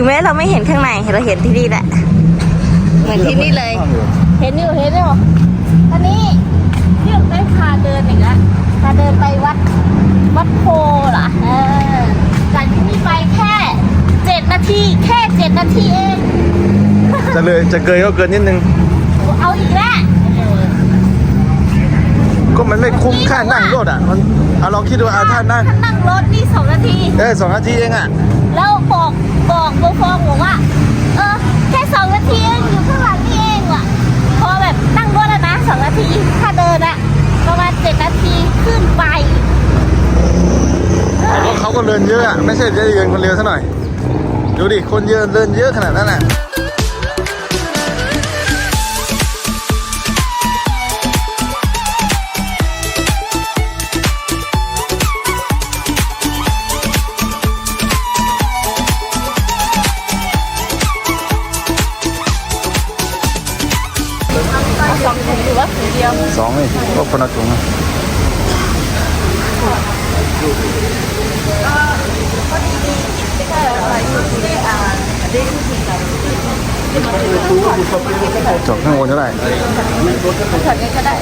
ถึงแม้เราไม่เห็นข้างในเราเห็นที่นี่แหละ เหมือนที่นี่เลย เห็นอยู่เห็นอยู่อันนี้เรียกได้พาเดินอีกแล้วพาเดินไปวัดวัดโพเหรอเออจากที่นี่ไปแค่เจ็ดนาทีแค่เจ็ดนาทีเองจะเลยจะเกยก็เกินนิดนึง เอาอีกแล้วก็มันไม่คุ้มค่านั่งรถอะ มันเอาลองคิดดูอะถ้านั่งถ้านั่งรถนี่สองนาที เออสองนาทีเองอะ แล้วบอกบอกโบฟองบอกว่า เออแค่สองนาทีเองอยู่ข้างหลังนี่เองว่ะ พอแบบนั่งรถแล้วนะสองนาที ถ้าเดินอะประมาณเจ็ดนาทีขึ้นไป รถเดินเยอะไม่ใช่จะเดินคนเร็วซะหน่อยดูดิคนเยอะเดินเยอะขนาดนั้นอะสองถุงหรือว่าถุงเดียวสองนี่ก็คนละถุงอะ จบข้างบนเท่าไหร่ถอดนี้ก็ได้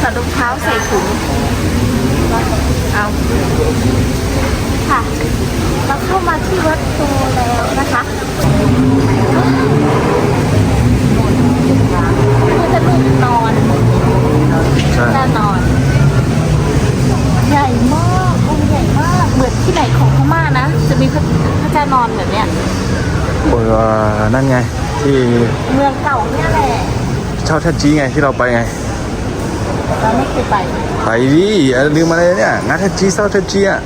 ถอดรองเท้าใส่ถุงเอาค่ะ เราเข้ามาที่วัดโตแล้วนะคะคือจะลูกนอน ใช่ น่านอน ใหญ่มากองค์ใหญ่มาก เหมือนที่ไหนของพม่านะ จะมีพระพระเจ้านอนแบบเนี้ย เออนั่นไง ที่เมืองเก่าเนี่ยแหละเช่าทัดจีไงที่เราไปไง เราไม่เคยไป ไปดิเอ่อลืมอะไรเนี่ยงานทัดจีเช่าทัดจีอะ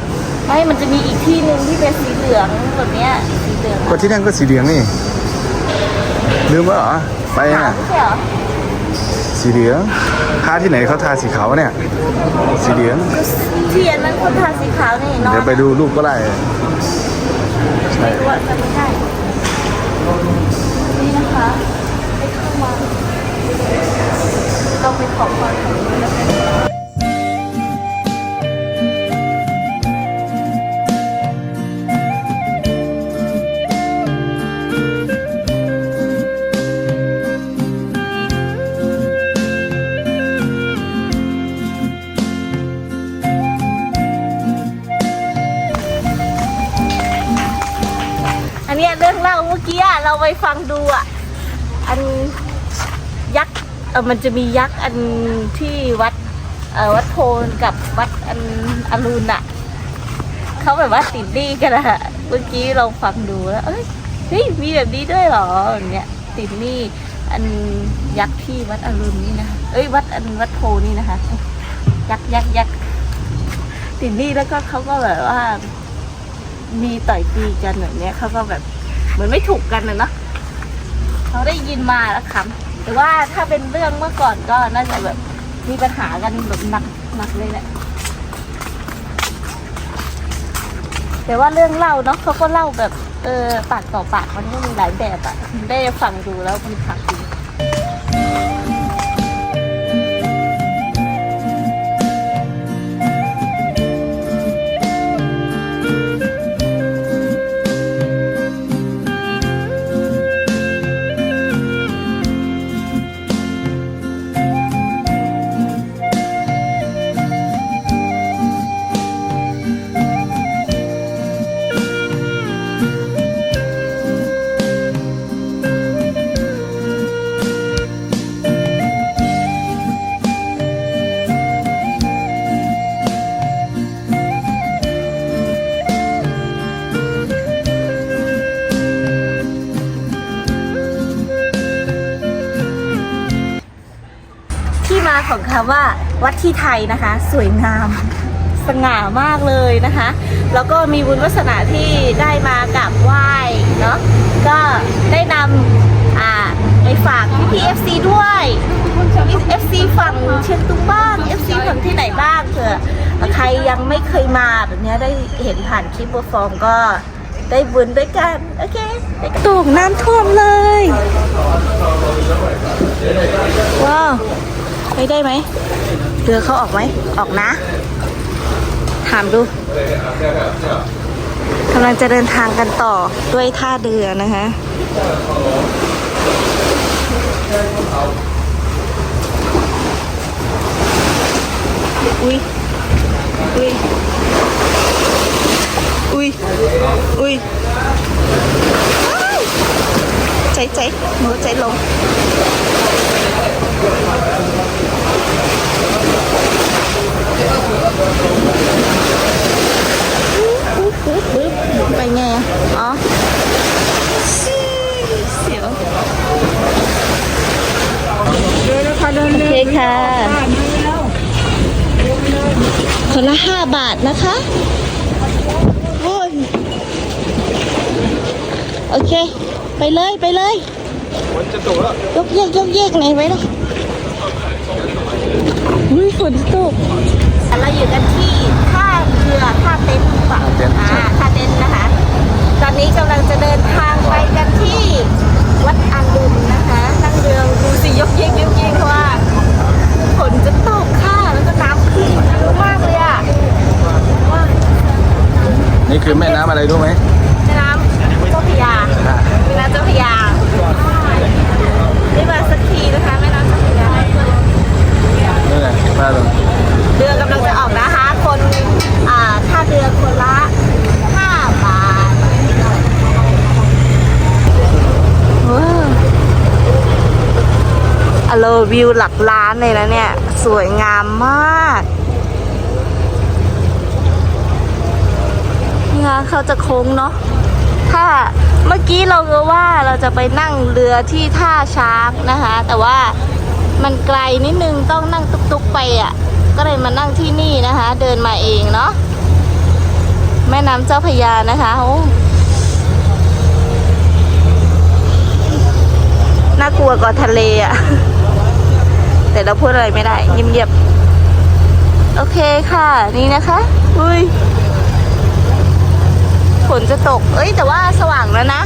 ไม่มันจะมีอีกที่หนึ่งที่เป็นสีเหลืองแบบเนี้ยสีเหลืองก็ที่นั่นก็สีเหลืองนี่ลืมแล้วเหรอไปขาวอะไม่ใช่เหรอสีเหลืองทาที่ไหนเขาทาสีขาวเนี่ย สีเหลืองเทียนนั้นคนทาสีขาวนี่นอนเดี๋ยวไปดูรูปก็ได้ ใช่ ไม่รู้ว่าจะไม่ใช่นี่นะ คะให้เข้ามาเราไปขอพรของนี้แล้วกั มันจะมียักษ์อันที่วัดวัดโพนกับวัดอันอรุณอะเขาแบบว่าติดหนี้กันอะเมื่อกี้เราฟังดูแล้วเอ้ยเฮ้ยมีแบบนี้ด้วยเหรออย่างเงี้ยติดนี้อันยักษ์ที่วัดอรุณนี่นะเอ้ยวัดอันวัดโพนี่นะคะ ยักษ์ยักษ์ยักษ์ติดนี้แล้วก็เขาก็แบบว่า มีต่อยตีกันแบบเนี้ยเขาก็แบบเหมือนไม่ถูกกันนะเนาะเขาได้ยินมาแล้วคำ แต่ว่าถ้าเป็นเรื่องเมื่อก่อนก็น่าจะแบบมีปัญหากันแบบหนักหนักเลยแหละแต่ว่าเรื่องเล่าเนาะเขาก็เล่าแบบเออปากต่อปากมันก็มีหลายแบบอะได้ฟังดูแล้วมันขักดี มาของคำว่าวัดที่ไทยนะคะ สวยงาม สง่ามากเลยนะคะ แล้วก็มีบุญวาสนาที่ได้มากราบไหว้เนาะก็ได้นำอ่าไปฝากพี่พีเอฟซีด้วยมีเอฟซีฝั่งเชียงตุงบ้างเอฟซีฝั่งที่ไหนบ้างเผื่อใครยังไม่เคยมาแบบนี้ได้เห็นผ่านคลิปเบอร์ฟอร์มก็ได้บุญด้วยกัน โอเคตูกน้ำท่วมเลย ว้าว ไปได้ไหมเรือเขาออกไหมออกนะทามดูกำลังจะเดินทางกันต่อด้วยท่าเรือนะคะอุ้ยอุ้ยอุ้ยอุ้ยอ้ายใจใจหนูใจลง ไปไงอะอ๋อเสียวโอเคค่ะ คนละห้าบาทนะคะโอ้ยโอเค ไปเลยไปเลยฝนจะตกแล้วยกเยกยกเยกไหนไว้เลยอุ้ยฝนตก เราอยู่กันที่ท่าเรือท่าเต็นท์ฝั่งอ่าท่าเต็นท์นะคะ ตอนนี้กำลังจะเดินทางไปกันที่วัดอารุณนะคะนั่งเรือดูสิยกเยกยกเยกเพราะว่าฝนจะตกค่ะแล้วก็น้ำขึ้นเยอะมากเลยอะว่านี่คือแม่น้ำอะไรรู้ไหม แม่น้ำเจ้าพระยาแม่น้ำเจ้าพระยาได้มาสักทีนะคะแม่น้ำเจ้าพระยา นี่ไงป้าตรง เรือกำลังจะออกนะคะ คนอ่าค่าเรือคนละ 5 บาทว้าว โลวิวหลักล้านเลยนะเนี่ย สวยงามมากนี่คะเขาจะโค้งเนาะถ้าเมื่อกี้เราก็ว่าเราจะไปนั่งเรือที่ท่าช้างนะคะ แต่ว่ามันไกลนิดนึงต้องนั่งตุกๆไปอะ ก็เลยมานั่งที่นี่นะคะ เดินมาเองเนาะแม่น้ำเจ้าพยานะคะโอ้น่ากลัวกว่าทะเลอะ แต่เราพูดอะไรไม่ได้เงียบๆโอเคค่ะ นี่นะคะอุ้ยฝนจะตก เอ้ย แต่ว่าสว่างแล้วนะ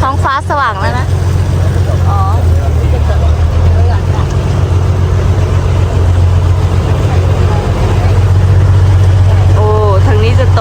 ท้องฟ้าสว่างแล้วนะ อ๋อโอ้ทางนี้จะต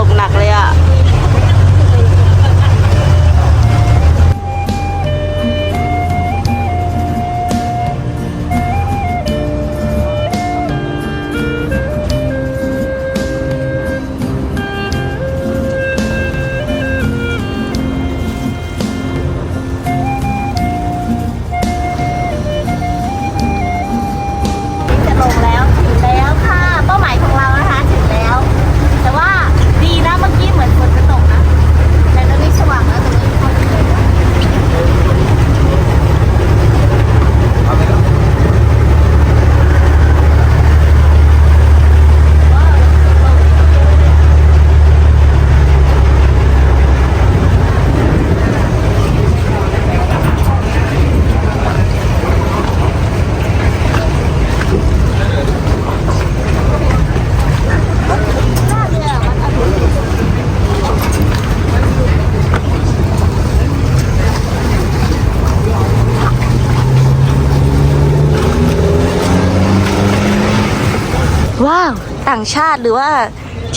ต่างชาติหรือว่า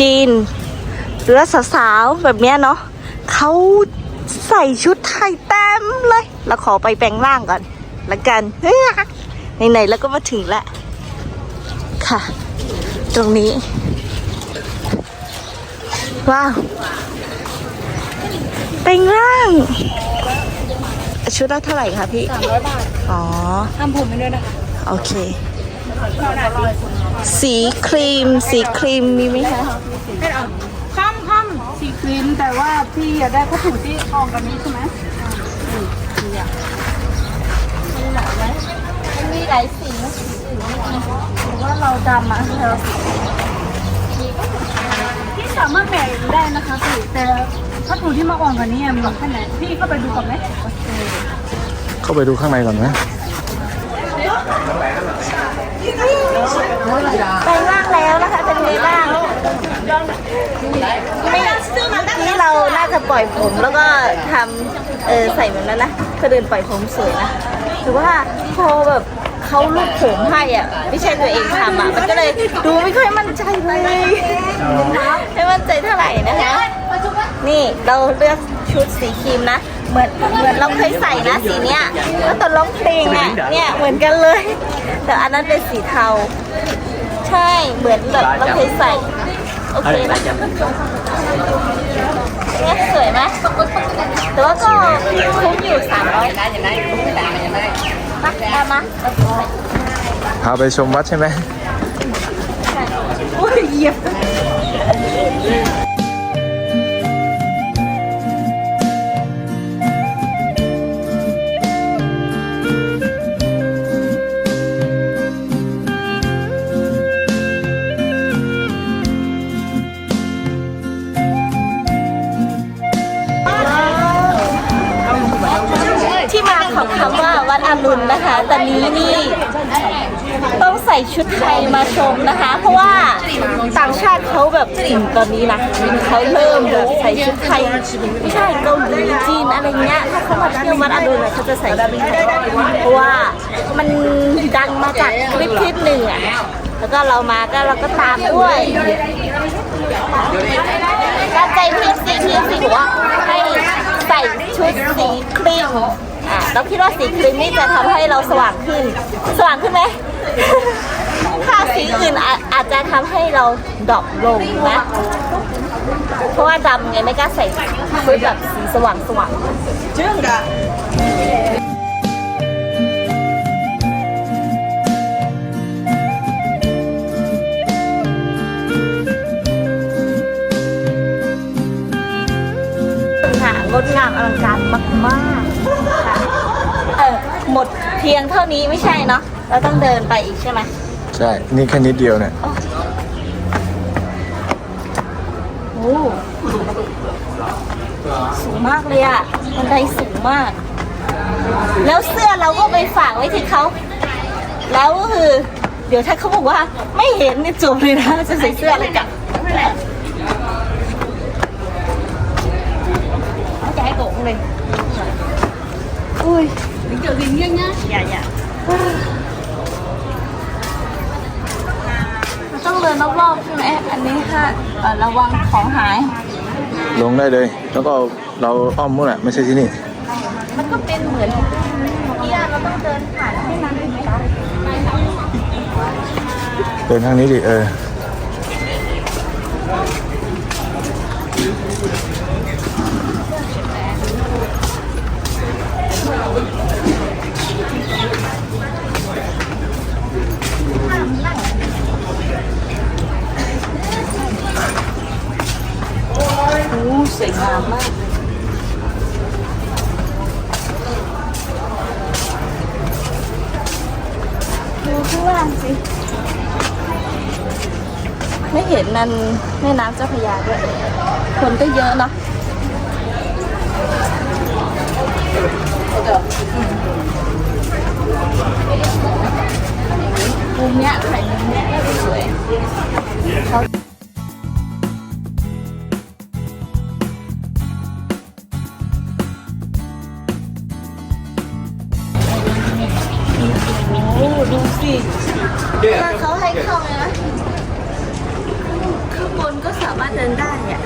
จีน หรือว่าสาวๆแบบเนี้ยเนาะเขาใส่ชุดไทยเต็มเลยเราขอไปแปลงร่างก่อนละกันไหนๆแล้วก็มาถึงแล้วค่ะ ตรงนี้ ว้าวแปลงร่าง ชุดละเท่าไหร่คะพี่สามร้อยบาท อ๋อทำผมไปด้วยนะคะ โอเค สีครีม สีครีมมีไหมคะไม่เอาค่ำค่ำสีครีมแต่ว่าพี่อยากได้ผ้าถุงที่ออกกันนี้ใช่ไหมมันมีหลายสีหรือว่าเราดำอะเราพี่สามารถแบ่งได้นะคะพี่แต่ผ้าถุงที่มาอ่อนกว่านี้อะมีแค่ไหนพี่เข้าไปดูก่อนไหมเข้าไปดูข้างในก่อนไหม ไปลงร่างแล้วนะคะเป็นไงบ้างไม่เมื่อกี้เราน่าจะปล่อยผมแล้วก็ทำเออใส่แบบนั้วนะก็เดินปล่อยผมสวยนะถือว่าพอแบบเขาลูกผมให้อะไม่ใช่ตัวเองทำอะมันก็เลยดูไม่ค่อยมั่นใจเลยไม่มั่นใจเท่าไหร่นะคะ นี่เราเลือกชุดสีครีมนะ เหมือนเหมือนเราเคยใส่นะสีเนี้ยแล้วตอนร้องเพลงอะเนี่ยเหมือนกันเลย แต่อันนั้นเป็นสีเทา ใช่เหมือนแบบเราเคยใส่โอเคนะเนี่ยสวยไหมแต่ว่าก็คุ้มอยู่สามร้อยมาเอามาเอาไปใส่พาไปชมวัดใช่ไหมอุ้ยเหยียบ ที่นี่ต้องใส่ชุดไทยมาชมนะคะ เพราะว่าต่างชาติเขาแบบอืมตอนนี้นะเขาเริ่มแบบใส่ชุดไทยไม่ใช่เกาหลีจีนอะไรเงี้ยถ้าเขามาเที่ยววัดอรุณอะเขาจะใส่ชุดไทยเพราะว่ามันดังมาจากคลิปคลิปหนึ่งอะแล้วก็เรามาก็เราก็ตามด้วยการใจเพียบสีเพียบสีบอกว่าให้ใส่ชุดสีครีม อะเราคิดว่าสีครีมนี่จะทำให้เราสว่างขึ้น สว่างขึ้นไหมถ้าสีอื่นอาอาจจะทำให้เราดรอปลงนะเพราะว่าดำไงไม่กล้าใส่ชุดแบบสีสว่างสว่างค่ะงดงามอลังการมากๆค่ะเออ หมดเพียงเท่านี้ไม่ใช่เนาะเราต้องเดินไปอีกใช่ไหมใช่ นี่แค่นิดเดียวเนี่ยโอ้สูงมากเลยอะบันไดสูงมาก แล้วเสื้อเราก็ไปฝากไว้ที่เขาแล้วก็คือ เดี๋ยวถ้าเขาบอกว่าไม่เห็นเนี่ยจบเลยนะจะใส่เสื้ออะไรกลับเอาใจโกงเลยอุ้ย เดี๋ยวกินเงี้ยนะอย่าอย่าเราต้องเดินรอบๆใช่ไหมอันนี้ค่ะเอ่อระวังของหาย ลงได้เลย แล้วก็เราอ้อมมุ่นอะ ไม่ใช่ที่นี่ มันก็เป็นเหมือนเกียเราต้องเดินผ่านให้มันไหมคะเดินทางนี้ดิเออ อ้สวยงามมากดูข้างล่างสิ ไม่เห็นนันแม่น้ำเจ้าพระยาด้วย คนก็เยอะเนาะมุมเนี้ยถ่ายมุมเนี้ยก็สวย เขาโอ้ดูสิถ้าเขาให้เข้าเลยนะข้างบนก็สามารถเดินได้อะ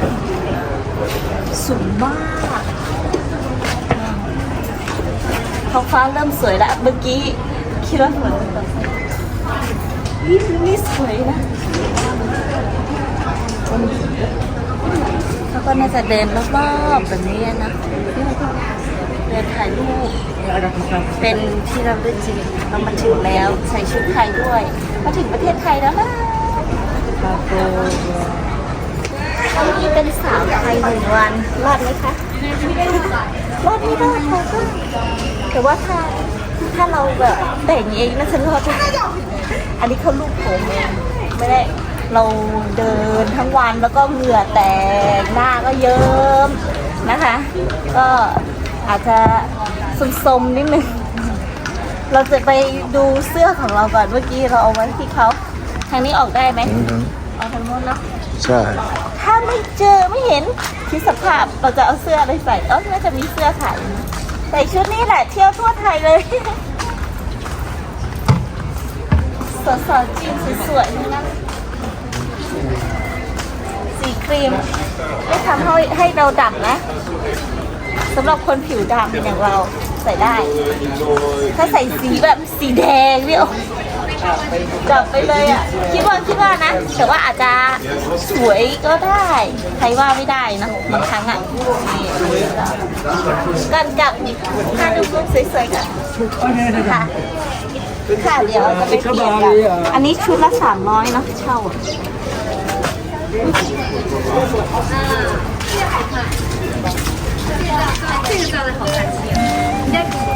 สูงมากท้องฟ้าเริ่มสวยแล้วเมื่อกี้คิดว่าฝนจะตกนี่นี่สวยนะเขาก็น่าจะเดินรอบๆแบบนี้นะเดินถ่ายรูปเป็นที่เราได้จริงเรามาถึงแล้วใส่ชุดไทยด้วยมาถึงประเทศไทยแล้วนะวันนี้เป็นสาวไทยหนึ่งวันรอดไหมคะรอดไม่ได้ค่ะก็แต่ว่าถ้าถ้าเราแบบแต่งเองนะฉันรอดอันนี้เขาลูกผมไม่ได้เราเดินทั้งวันแล้วก็เหงื่อแตกหน้าก็เยิ้มนะคะ ก็ อาจจะสมๆนิดนึง เราจะไปดูเสื้อของเราก่อนเมื่อกี้เราเอาไว้ที่เขาทางนี้ออกได้ไหมอืมเอาทางโน้นเนาะใช่ ถ้าไม่เจอไม่เห็นคิดสภาพเราจะเอาเสื้ออะไรใส่เออน่าจะมีเสื้อขายใส่ชุดนี้แหละเที่ยวทั่วไทยเลยสาวๆจีนสวยๆทั้งนั้นสีคครีมไม่ทำให้ให้เราดำนะ สำหรับคนผิวดำอย่างเราใส่ได้ ถ้าใส่สีแบบสีแดงเนี่ยโอ้จับไปเลยอะ คิดว่าคิดว่านะ แต่ว่าอาจจะสวยก็ได้ ใครว่าไม่ได้นะบางครั้งอะกันกับถ้าดูรูปสวยๆกันค่ะค่ะเดี๋ยวจะไปเปลี่ยนกันอันนี้ชุดละสามร้อยเนาะเช่าอะ 这个炸的好看气啊应该可